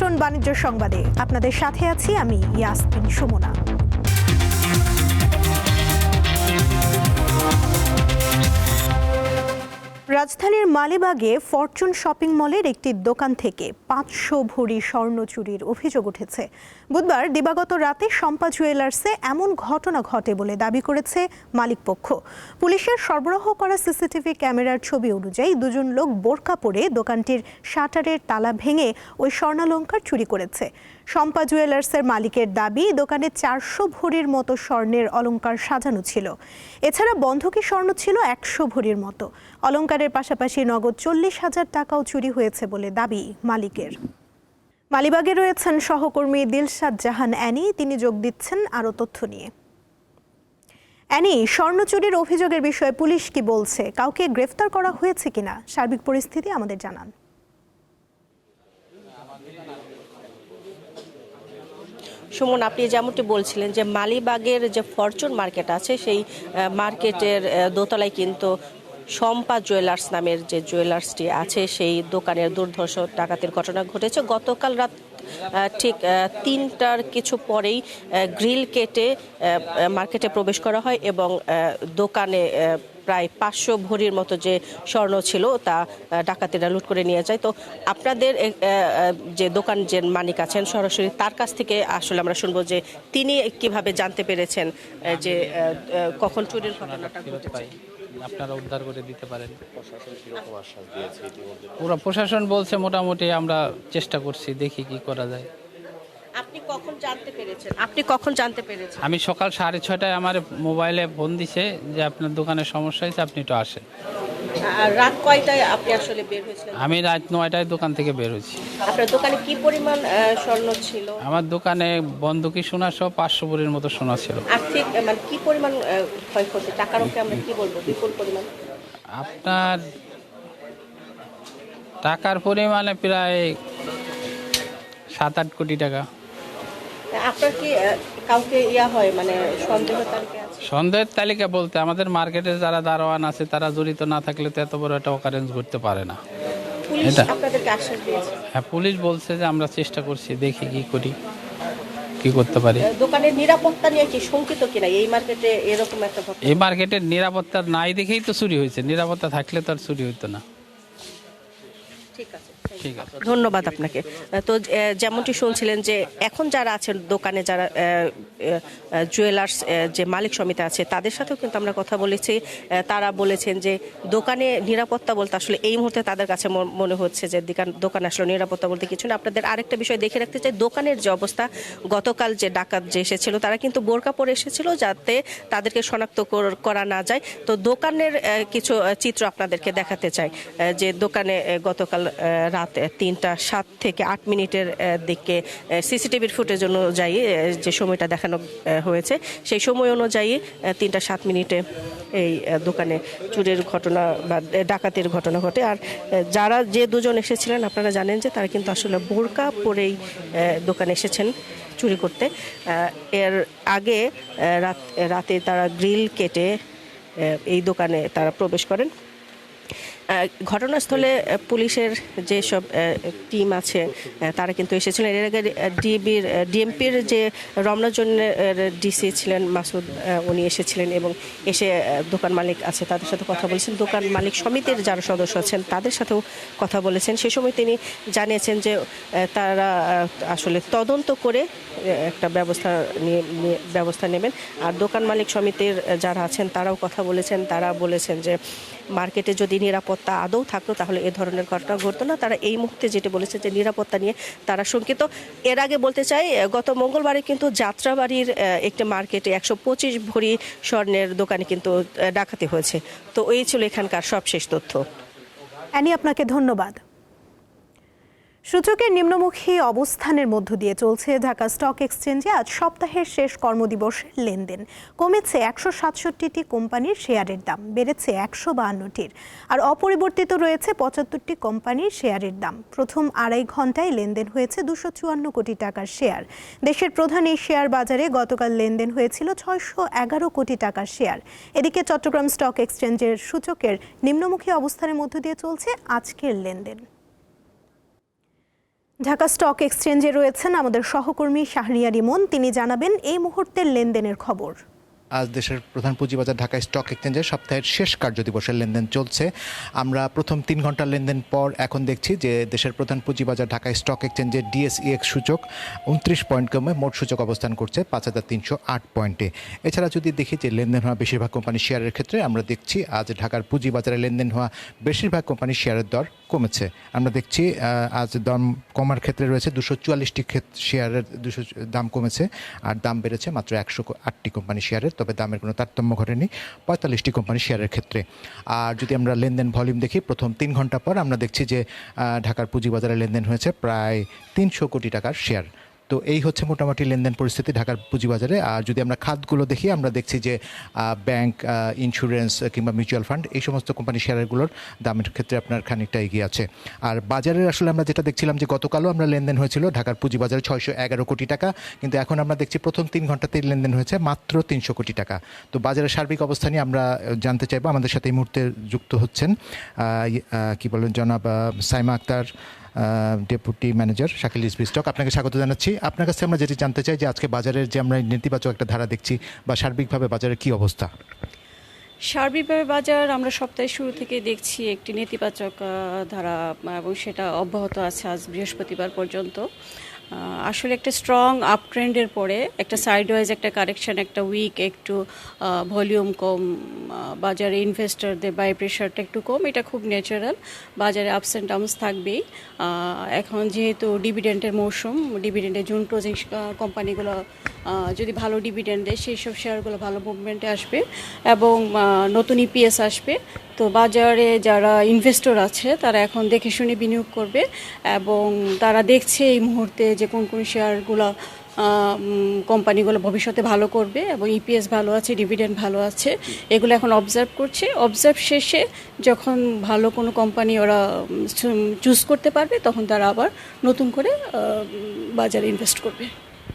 আমন্ত্রণ বাণিজ্য সংবাদে। আপনাদের সাথে আছি আমি ইয়াসমিন সুমনা। রাজধানীর মালিবাগে ফরচুন শপিং মলের একটি দোকান থেকে পাঁচশো ভরি স্বর্ণ চুরির অভিযোগ উঠেছে। বুধবার দিবাগত রাতে শম্পা জুয়েলার্সে এমন ঘটনা ঘটে বলে দাবি করেছে মালিকপক্ষ। পুলিশের সরবরাহ করা সিসিটিভি ক্যামেরার ছবি অনুযায়ী দুজন লোক বোরকা পরে দোকানটির শাটারের তালা ভেঙে ওই স্বর্ণালঙ্কার চুরি করেছে। শম্পা জুয়েলার্সের মালিকের দাবি, দোকানে চারশো ভরির মতো স্বর্ণের অলঙ্কার সাজানো ছিল। এছাড়া বন্ধকি স্বর্ণ ছিল একশো ভরির মতো। অলংকারের পাশাপাশি নগদ চল্লিশ হাজার টাকাও চুরি হয়েছে বলে দাবি মালিকের। মালিবাগে রয়েছেন সহকর্মী দিলশাদ জাহান অ্যানি। তিনি যোগ দিচ্ছেন আরও তথ্য নিয়ে। অ্যানি স্বর্ণ চুরির অভিযোগের বিষয়ে পুলিশ কি বলছে? কাউকে গ্রেফতার করা হয়েছে কিনা? সার্বিক পরিস্থিতি আমাদের জানান। সুমন, আপনি যেমনটি বলছিলেন যে মালিবাগের যে ফরচুন মার্কেট আছে, সেই মার্কেটের দোতলায় কিন্তু শম্পা জুয়েলার্স নামের যে জুয়েলার্সটি আছে, সেই দোকানের দুর্ধর্ষ ডাকাতির ঘটনা ঘটেছে। গতকাল রাত ঠিক তিনটার কিছু পরেই গ্রিল কেটে মার্কেটে প্রবেশ করা হয় এবং দোকানে প্রায় পাঁচশো ভরির মতো যে স্বর্ণ ছিল, তা ডাকাতেরা লুট করে নিয়ে যায়। তো আপনাদের যে দোকান যে মালিক আছেন, সরাসরি তার কাছ থেকে আসলে আমরা শুনব যে তিনি কীভাবে জানতে পেরেছেন যে কখন চুরির ঘটনাটা ঘটেছে। আপনারা উদ্ধার করে দিতে পারেন। ওরা প্রশাসন বলছে মোটামুটি আমরা চেষ্টা করছি দেখি কি করা যায়। আপনি কখন জানতে পেরেছেন? আপনি কখন জানতে পেরেছেন? আমি সকাল সাড়ে ছটায় আমার মোবাইলে ফোন দিছে যে আপনার দোকানে সমস্যা হয়েছে আপনি একটু আসেন। আর রাত কয়টায় আপনি আসলে বের হয়েছিলেন? আমি রাত নয়টায় দোকান থেকে বের হয়েছি। আপনার দোকানে কি পরিমাণ আহ, স্বর্ণ ছিল? আমার দোকানে বন্ধকি সোনা সহ পাঁচশো ভরির মতো সোনা ছিল। আর্থিক আহ, মানে কি পরিমাণ আহ, ক্ষয়ক্ষতি? টাকার অঙ্কে আমরা কি বলব? বিপুল পরিমাণ? আপনার টাকার পরিমাণে প্রায় সাত আট কোটি টাকা। আপনার কি আহ, কাউকে ইয়া হয় মানে সন্দেহ আছে সন্দেহের তালিকা বলতে আমাদের মার্কেটে যারা দারোয়ান আছে তারা জড়িত না থাকলে তো এত বড় একটা অকারেন্স করতে পারে না। এটা। হ্যাঁ পুলিশ বলছে যে আমরা চেষ্টা করছি দেখি কি করি কি করতে পারি। দোকানের নিরাপত্তা নিয়ে কি শঙ্কিত কিনা? এই মার্কেটে এরকম একটা এই মার্কেটের নিরাপত্তা নাই দেখেই তো চুরি হয়েছে। নিরাপত্তা থাকলে তো আর চুরি হইতো না। ঠিক আছে। ধন্যবাদ আপনাকে। তো যেমনটি শুনছিলেন যে এখন যারা আছেন দোকানে যারা জুয়েলার্স যে মালিক সমিতি আছে তাদের সাথেও কিন্তু আমরা কথা বলেছি। তারা বলেছেন যে দোকানে নিরাপত্তা বলতে আসলে এই মুহূর্তে তাদের কাছে মন- হচ্ছে যে দোকান আসলে নিরাপত্তা বলতে কিছু না। আপনাদের আরেকটা বিষয় দেখে রাখতে চাই দোকানের যে অবস্থা গতকাল যে ডাকাত যে এসেছিল তারা কিন্তু বোরকা পরে এসেছিল যাতে তাদেরকে শনাক্ত করা না যায়। তো দোকানের কিছু চিত্র আপনাদেরকে দেখাতে চাই যে দোকানে গতকাল আহ, রাত তিনটা সাত থেকে আট মিনিটের দিকে সিসিটিভির ফুটেজ অনুযায়ী যে সময়টা দেখানো হয়েছে, সেই সময় অনুযায়ী তিনটা সাত মিনিটে এই দোকানে চুরির ঘটনা বা ডাকাতির ঘটনা ঘটে। আর যারা যে দুজন এসেছিলেন, আপনারা জানেন যে তারা কিন্তু আসলে বোরকা পরেই দোকানে এসেছেন চুরি করতে। এর আগে রাত, রাতে তারা গ্রিল কেটে এই দোকানে তারা প্রবেশ করেন। ঘটনাস্থলে পুলিশের যেসব টিম আছে তারা কিন্তু এসেছিলেন। এর আগে ডিবির ডিএমপির যে রমনাজনের ডিসি ছিলেন মাসুদ উনি এসেছিলেন এবং এসে দোকান মালিক আছে, তাদের সাথে কথা বলেছেন। দোকান মালিক সমিতির যারা সদস্য আছেন, তাদের সাথেও কথা বলেছেন। সে সময় তিনি জানিয়েছেন যে তারা আসলে তদন্ত করে একটা ব্যবস্থা নিয়ে ব্যবস্থা নেবেন। আর দোকান মালিক সমিতির যারা আছেন, তারাও কথা বলেছেন। তারা বলেছেন যে, মার্কেটে যদি নিরাপত্তা আদৌ থাকতো তাহলে এ ধরনের ঘটনা ঘটতো না। তারা এই মুহূর্তে যেটা বলেছে যে নিরাপত্তা নিয়ে তারা শঙ্কিত। এর আগে বলতে চাই গত মঙ্গলবারে কিন্তু যাত্রাবাড়ির একটি মার্কেটে একশো পঁচিশ ভরি স্বর্ণের দোকানে কিন্তু ডাকাতি হয়েছে। তো এই ছিল এখানকার সবশেষ তথ্য। অ্যানি, আপনাকে ধন্যবাদ। সূচকের নিম্নমুখী অবস্থানের মধ্য দিয়ে চলছে ঢাকা স্টক এক্সচেঞ্জে আজ সপ্তাহের শেষ কর্মদিবসের লেনদেন। কমেছে একশো সাতষট্টিটি কোম্পানির শেয়ারের দাম, বেড়েছে একশো বাহান্নটির। আর অপরিবর্তিত রয়েছে পঁচাত্তরটি কোম্পানির শেয়ারের দাম। প্রথম আড়াই ঘন্টায় লেনদেন হয়েছে দুশো চুয়ান্ন কোটি টাকার শেয়ার। দেশের প্রধান এই শেয়ার বাজারে গতকাল লেনদেন হয়েছিল ছয়শো এগারো কোটি টাকার শেয়ার। এদিকে চট্টগ্রাম স্টক এক্সচেঞ্জের সূচকের নিম্নমুখী অবস্থানের মধ্য দিয়ে চলছে আজকের লেনদেন। ঢাকা স্টক এক্সচেঞ্জে রয়েছেন আমাদের সহকর্মী শাহরিয়া রিমন। তিনি জানাবেন, এই মুহূর্তের লেনদেনের খবর। আজ দেশের প্রধান পুঁজিবাজার ঢাকা স্টক এক্সচেঞ্জের সপ্তাহের শেষ কার্যদিবসের লেনদেন চলছে। আমরা প্রথম তিন ঘণ্টার লেনদেন পর এখন দেখছি যে দেশের প্রধান পুঁজিবাজার ঢাকা স্টক এক্সচেঞ্জের ডিএসইএক্স সূচক উনত্রিশ পয়েন্ট কমে মোট সূচক অবস্থান করছে পাঁচ হাজার তিনশো আট পয়েন্টে। এছাড়া যদি দেখি যে লেনদেন হওয়া বেশিরভাগ কোম্পানির শেয়ারের ক্ষেত্রে, আমরা দেখছি আজ ঢাকার পুঁজিবাজারে লেনদেন হওয়া বেশিরভাগ কোম্পানির শেয়ারের দর কমেছে। আমরা দেখছি আজ দাম কমার ক্ষেত্রে রয়েছে দুশো চুয়াল্লিশটি শেয়ারের দুশো দাম কমেছে, আর দাম বেড়েছে মাত্র একশো আটটি কোম্পানি শেয়ারের, তবে দামের কোনো তারতম্য ঘটেনি পঁয়তাল্লিশটি কোম্পানি শেয়ারের ক্ষেত্রে। আর যদি আমরা লেনদেন ভলিউম দেখি, প্রথম তিন ঘণ্টা পর আমরা দেখছি যে ঢাকার পুঁজিবাজারে লেনদেন হয়েছে প্রায় তিনশো কোটি টাকার শেয়ার। তো এই হচ্ছে মোটামুটি লেনদেন পরিস্থিতি ঢাকার পুঁজিবাজারে। আর যদি আমরা খাতগুলো দেখি, আমরা দেখছি যে ব্যাংক ইন্স্যুরেন্স কিংবা মিউচুয়াল ফান্ড, এই সমস্ত কোম্পানি শেয়ারগুলোর দামের ক্ষেত্রে আপনার খানিকটা এগিয়ে আছে। আর বাজারের আসলে আমরা যেটা দেখছিলাম যে, গতকালও আমরা লেনদেন হয়েছিল ঢাকার পুঁজিবাজারে ছয়শো এগারো কোটি টাকা, কিন্তু এখন আমরা দেখছি প্রথম তিন ঘন্টাতেই লেনদেন হয়েছে মাত্র তিনশো কোটি টাকা। তো বাজারের সার্বিক অবস্থা নিয়ে আমরা জানতে চাইব, আমাদের সাথে এই মুহূর্তে যুক্ত হচ্ছেন কি বলেন জনাব সাইমা আক্তার ডেপুটি ম্যানেজার শাকিল ইসবি স্টক আপনাকে স্বাগত জানাচ্ছি। আপনার কাছে আমরা যেটি জানতে চাই যে আজকে বাজারের যে আমরা নেতিবাচক একটা ধারা দেখছি বা সার্বিকভাবে বাজারের কি অবস্থা? সার্বিকভাবে বাজার আমরা সপ্তাহের শুরু থেকে দেখছি একটি নেতিবাচক ধারা, এবং সেটা অব্যাহত আছে আজ বৃহস্পতিবার পর্যন্ত। আসলে একটা স্ট্রং আপ ট্রেন্ডের পরে একটা সাইডওয়াইজ একটা কারেকশন একটা উইক একটু ভলিউম কম বাজারে ইনভেস্টরদের বাই প্রেশারটা একটু কম, এটা খুব ন্যাচারাল বাজারে আপস অ্যান্ড ডাউনস থাকবেই। এখন যেহেতু ডিভিডেন্টের মৌসুম ডিভিডেন্টের জুন ক্লোজিং কোম্পানিগুলো যদি ভালো ডিভিডেন্ড দেয় সেই সব শেয়ারগুলো ভালো মুভমেন্টে আসবে এবং নতুন ইপিএস আসবে। তো বাজারে যারা ইনভেস্টর আছে, তারা এখন দেখে শুনে বিনিয়োগ করবে এবং তারা দেখছে এই মুহূর্তে যে কোন কোন শেয়ারগুলো কোম্পানিগুলো ভবিষ্যতে ভালো করবে এবং ইপিএস ভালো আছে ডিভিডেন্ড ভালো আছে, এগুলো এখন অবজার্ভ করছে। অবজার্ভ শেষে যখন ভালো কোনো কোম্পানি ওরা চুজ করতে পারবে, তখন তারা আবার নতুন করে বাজারে ইনভেস্ট করবে।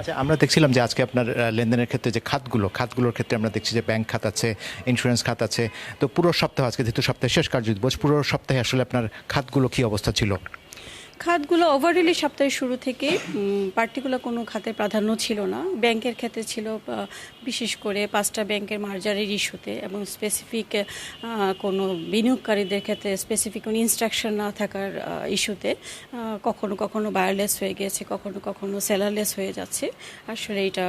আচ্ছা আমরা দেখছিলাম যে আজকে আপনার লেনদেনের ক্ষেত্রে যে খাতগুলো, খাতগুলোর ক্ষেত্রে আমরা দেখছি যে ব্যাংক খাত আছে ইন্স্যুরেন্স খাত আছে। তো পুরো সপ্তাহ, আজকে দ্বিতীয় সপ্তাহে শেষ কার্যদিবস, পুরো সপ্তাহে আসলে আপনার খাতগুলো কি অবস্থা ছিল? খাতগুলো ওভারঅলি সপ্তাহের শুরু থেকে পার্টিকুলার কোনো খাতে প্রাধান্য ছিল না। ব্যাংকের ক্ষেত্রে ছিল বিশেষ করে পাঁচটা ব্যাংকের মার্জারের ইস্যুতে এবং স্পেসিফিক কোনো বিনিয়োগকারীদের ক্ষেত্রে স্পেসিফিক কোনো ইনস্ট্রাকশন না থাকার ইস্যুতে কখনো কখনো বায়ারলেস হয়ে গেছে কখনো কখনো সেলারলেস হয়ে যাচ্ছে। আসলে এটা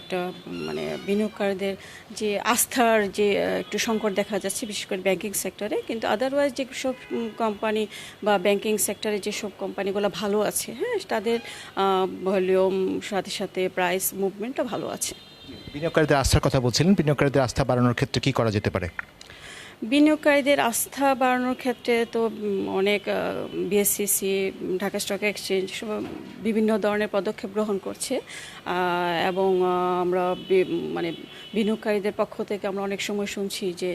একটা মানে বিনিয়োগকারীদের যে আস্থার যে একটু সংকট দেখা যাচ্ছে, বিশেষ করে ব্যাংকিং সেক্টরে কিন্তু আদারওয়াইজ যেসব কোম্পানি বা ব্যাংকিং সেক্টরে যেসব কোম্পানিগুলো ভালো আছে হ্যাঁ তাদের ভলিউম, সাথে সাথে প্রাইস, মুভমেন্টটা ভালো আছে। বিনিয়োগকারীদের আস্থার কথা বলছিলেন। বিনিয়োগকারীদের আস্থা বাড়ানোর ক্ষেত্রে কি করা যেতে পারে? বিনিয়োগকারীদের আস্থা বাড়ানোর ক্ষেত্রে তো অনেক বিএসসিসি ঢাকা স্টক এক্সচেঞ্জ বিভিন্ন ধরনের পদক্ষেপ গ্রহণ করছে। এবং আমরা মানে বিনিয়োগকারীদের পক্ষ থেকে আমরা অনেক সময় শুনছি যে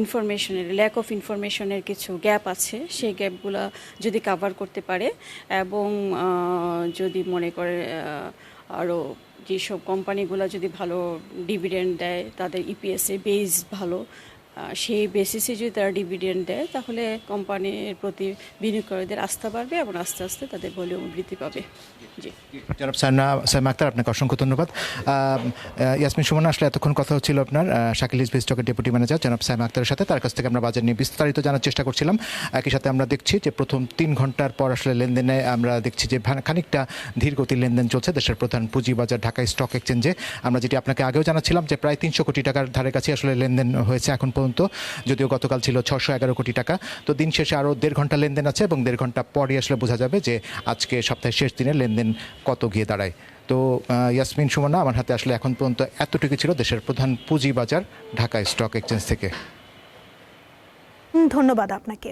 ইনফরমেশনের ল্যাক অফ ইনফরমেশনের কিছু গ্যাপ আছে। সেই গ্যাপগুলো যদি কাভার করতে পারে এবং যদি মনে করে আরও যেসব কোম্পানিগুলো যদি ভালো ডিভিডেন্ড দেয়, তাদের ইপিএসএ বেস ভালো সেই বেসিসে যদি তারা ডিভিডেন্ড দেয়, তাহলে কোম্পানির প্রতি বিনিয়োগকারীদের আস্থা বাড়বে এবং আস্তে আস্তে তাদের ভলিউম বৃদ্ধি পাবে। জি। জনাব সাইনা সাইমা আক্তার, আপনাকে অসংখ্য ধন্যবাদ। ইয়াসমিন সুমনা, আসলে এতক্ষণ কথা হচ্ছিল আপনার শাকিল ইসবি স্টকের ডেপুটি ম্যানেজার জনাব সাইমা আক্তারের সাথে। তার কাছ থেকে আমরা বাজার নিয়ে বিস্তারিত জানার চেষ্টা করছিলাম। একই সাথে আমরা দেখছি যে প্রথম তিন ঘণ্টার পর আসলে লেনদেনে আমরা দেখছি যে খানিকটা ধীর গতির লেনদেন চলছে দেশের প্রধান পুঁজিবাজার ঢাকা স্টক এক্সচেঞ্জে আমরা যেটি আপনাকে আগেও জানাচ্ছিলাম যে প্রায় তিনশো কোটি টাকার ধারে কাছে আসলে লেনদেন হয়েছে। এখন পর্যন্ত যদিও গতকাল ছিল ছশো এগারো কোটি টাকা। তো দিন শেষে আরও দেড় ঘণ্টা লেনদেন আছে এবং দেড় ঘণ্টা পরই আসলে বোঝা যাবে যে আজকে সপ্তাহের শেষ দিনে লেনদেন কত গিয়ে দাঁড়ায়। তো ইয়াসমিন, সুমনা, আমার হাতে আসলে এখন পর্যন্ত এতটুকু ছিল দেশের প্রধান পুঁজি বাজার ঢাকা স্টক এক্সচেঞ্জ থেকে। ধন্যবাদ আপনাকে।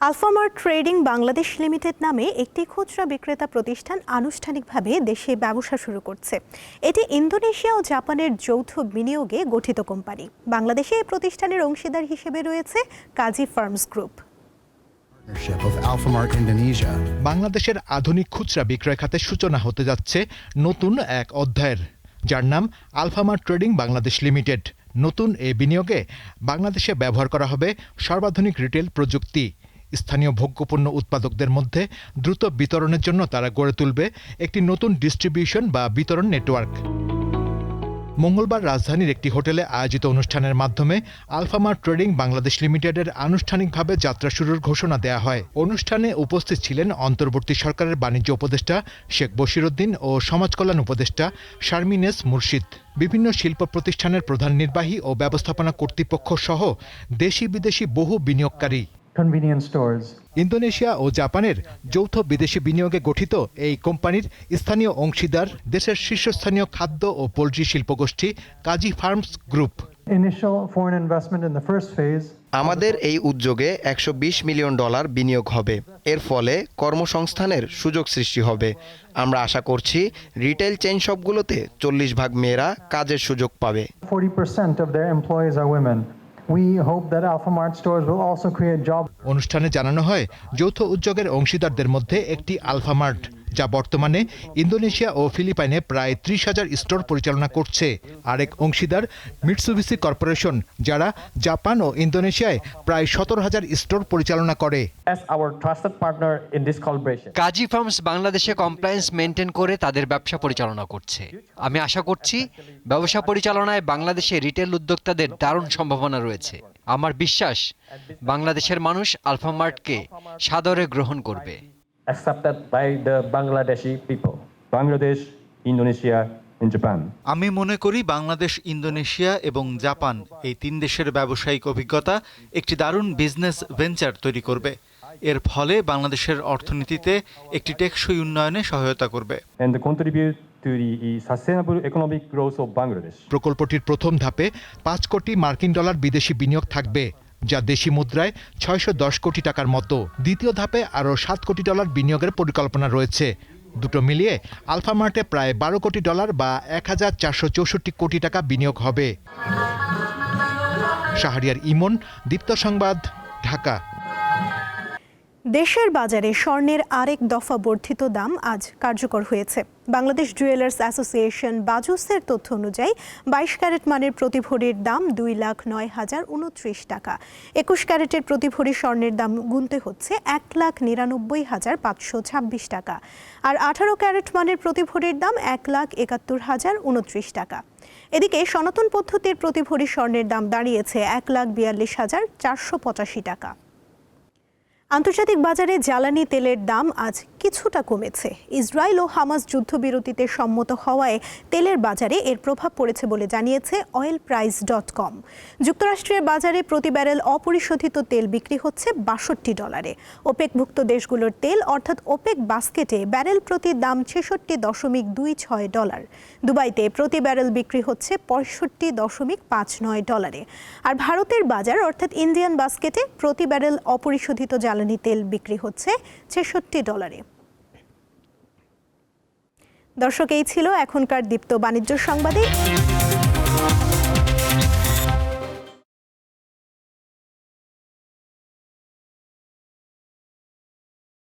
আলফামার ট্রেডিং বাংলাদেশ লিমিটেড নামে একটি খুচরা বিক্রেতা প্রতিষ্ঠান আনুষ্ঠানিকভাবে দেশে ব্যবসা শুরু করছে। এটি ইন্দোনেশিয়া ও জাপানের যৌথ বিনিয়োগে গঠিত কোম্পানি। বাংলাদেশে এই প্রতিষ্ঠানের অংশীদার হিসেবে রয়েছে কাজী ফার্মস গ্রুপ. বাংলাদেশের আধুনিক খুচরা বিক্রয় খাতে সূচনা হতে যাচ্ছে নতুন এক অধ্যায়ের। যার নাম আলফামার ট্রেডিং বাংলাদেশ লিমিটেড নতুন এ বিনিয়োগে বাংলাদেশে ব্যবহার করা হবে সর্বাধুনিক রিটেল প্রযুক্তি। স্থানীয় ভোগ্যপণ্য উৎপাদকদের মধ্যে দ্রুত বিতরণের জন্য তারা গড়ে তুলবে একটি নতুন ডিস্ট্রিবিউশন বা বিতরণ নেটওয়ার্ক মঙ্গলবার রাজধানীর একটি হোটেলে আয়োজিত অনুষ্ঠানের মাধ্যমে আলফামার ট্রেডিং বাংলাদেশ লিমিটেডের আনুষ্ঠানিকভাবে যাত্রা শুরুর ঘোষণা দেয়া হয়। অনুষ্ঠানে উপস্থিত ছিলেন অন্তর্বর্তী সরকারের বাণিজ্য উপদেষ্টা শেখ বশিরউদ্দিন ও সমাজ কল্যাণ উপদেষ্টা শারমিনেস মুর্শিদ। বিভিন্ন শিল্প প্রতিষ্ঠানের প্রধান নির্বাহী ও ব্যবস্থাপনা কর্তৃপক্ষ সহ দেশি বিদেশি বহু বিনিয়োগকারী. ইন্দোনেশিয়া ও জাপানের যৌথ বিদেশি বিনিয়োগে গঠিত এই কোম্পানির স্থানীয় অংশীদার দেশের শীর্ষস্থানীয় খাদ্য ও poultry শিল্পগোষ্ঠী Kazi Farms Group. Initial foreign investment in the first phase. আমাদের এই উদ্যোগে একশো বিশ মিলিয়ন ডলার বিনিয়োগ হবে। এর ফলে কর্মসংস্থানের সুযোগ সৃষ্টি হবে। আমরা আশা করছি রিটেল চেইন শপগুলোতে চল্লিশ ভাগ মেয়েরা কাজের সুযোগ পাবে। অনুষ্ঠানে জানানো হয় যৌথ উদ্যোগের অংশীদারদের মধ্যে একটি আলফামার্ট যা বর্তমানে ইন্দোনেশিয়া ও ফিলিপাইনে প্রায় ত্রিশ হাজার স্টোর পরিচালনা করছে। আরেক অংশীদার মিটসুবিসি কর্পোরেশন যারা জাপান ও ইন্দোনেশিয়ায় প্রায় সতেরো হাজার স্টোর পরিচালনা করে. কাজী ফার্মস বাংলাদেশে কমপ্লায়েন্স মেনটেন করে তাদের ব্যবসা পরিচালনা করছে। আমি আশা করছি ব্যবসা পরিচালনায় বাংলাদেশে রিটেল উদ্যোক্তাদের দারুণ সম্ভাবনা রয়েছে। আমার বিশ্বাস বাংলাদেশের মানুষ আলফামার্টকে সাদরে গ্রহণ করবে। Accepted by the Bangladeshi people. Bangladesh, Indonesia, and Japan. আমি মনে করি বাংলাদেশ ইন্দোনেশিয়া এবং জাপান এই তিন দেশের ব্যবসায়িক অভিজ্ঞতা একটি দারুণ বিজনেস ভেঞ্চার তৈরি করবে এর ফলে বাংলাদেশের অর্থনীতিতে একটি টেকসই উন্নয়নে সহায়তা করবে And contribute to the sustainable economic growth of Bangladesh. প্রকল্পটির প্রথম ধাপে পাঁচ কোটি মার্কিন ডলার বিদেশি বিনিয়োগ থাকবে যা দেশি মুদ্রায় ছয়শো দশ কোটি টাকার মতো। দ্বিতীয় ধাপে আরও সাত কোটি ডলার বিনিয়োগের পরিকল্পনা রয়েছে। দুটো মিলিয়ে আলফামার্টে প্রায় বারো কোটি ডলার বা এক হাজার চারশো চৌষট্টি কোটি টাকা বিনিয়োগ হবে। শাহরিয়ার ইমন, দীপ্ত সংবাদ, ঢাকা। দেশের বাজারে স্বর্ণের আরেক দফা বর্ধিত দাম আজ কার্যকর হয়েছে। বাংলাদেশ জুয়েলার্স অ্যাসোসিয়েশন বাজুসের তথ্য অনুযায়ী বাইশ ক্যারেট মানের প্রতি ভরির দাম দুই লাখ নয় হাজার উনত্রিশ টাকা। একুশ ক্যারেটের প্রতি ভরি স্বর্ণের দাম গুনতে হচ্ছে এক লাখ নিরানব্বই হাজার পাঁচশো ছাব্বিশ টাকা। আর আঠারো ক্যারেট মানের প্রতি ভরির দাম এক লাখ একাত্তর হাজার উনত্রিশ টাকা। এদিকে সনাতন পদ্ধতির প্রতি ভরি স্বর্ণের দাম দাঁড়িয়েছে এক লাখ বিয়াল্লিশ হাজার চারশো পঁচাশি টাকা। আন্তর্জাতিক বাজারে জ্বালানি তেলের দাম আজ কিছুটা কমেছে। ইসরায়েল ও হামাস যুদ্ধবিরতিতে সম্মত হওয়ায় তেলের বাজারে এর প্রভাব পড়েছে বলে জানিয়েছে অয়েল প্রাইস ডট কম যুক্তরাষ্ট্রের বাজারে প্রতি ব্যারেল অপরিশোধিত তেল বিক্রি হচ্ছে বাষট্টি ডলারে। ওপেকভুক্ত দেশগুলোর তেল, অর্থাৎ ওপেক বাস্কেটে ব্যারেল প্রতি দাম ছেষট্টি দশমিক দুই ছয় ডলার। দুবাইতে প্রতি ব্যারেল বিক্রি হচ্ছে পঁয়ষট্টি দশমিক পাঁচ নয় ডলারে। আর ভারতের বাজার, অর্থাৎ ইন্ডিয়ান বাস্কেটে প্রতি ব্যারেল অপরিশোধিত জ্বালানি তেল বিক্রি হচ্ছে ছেষট্টি ডলারে। দর্শক এই ছিল এখনকার দীপ্ত বাণিজ্য সংবাদে।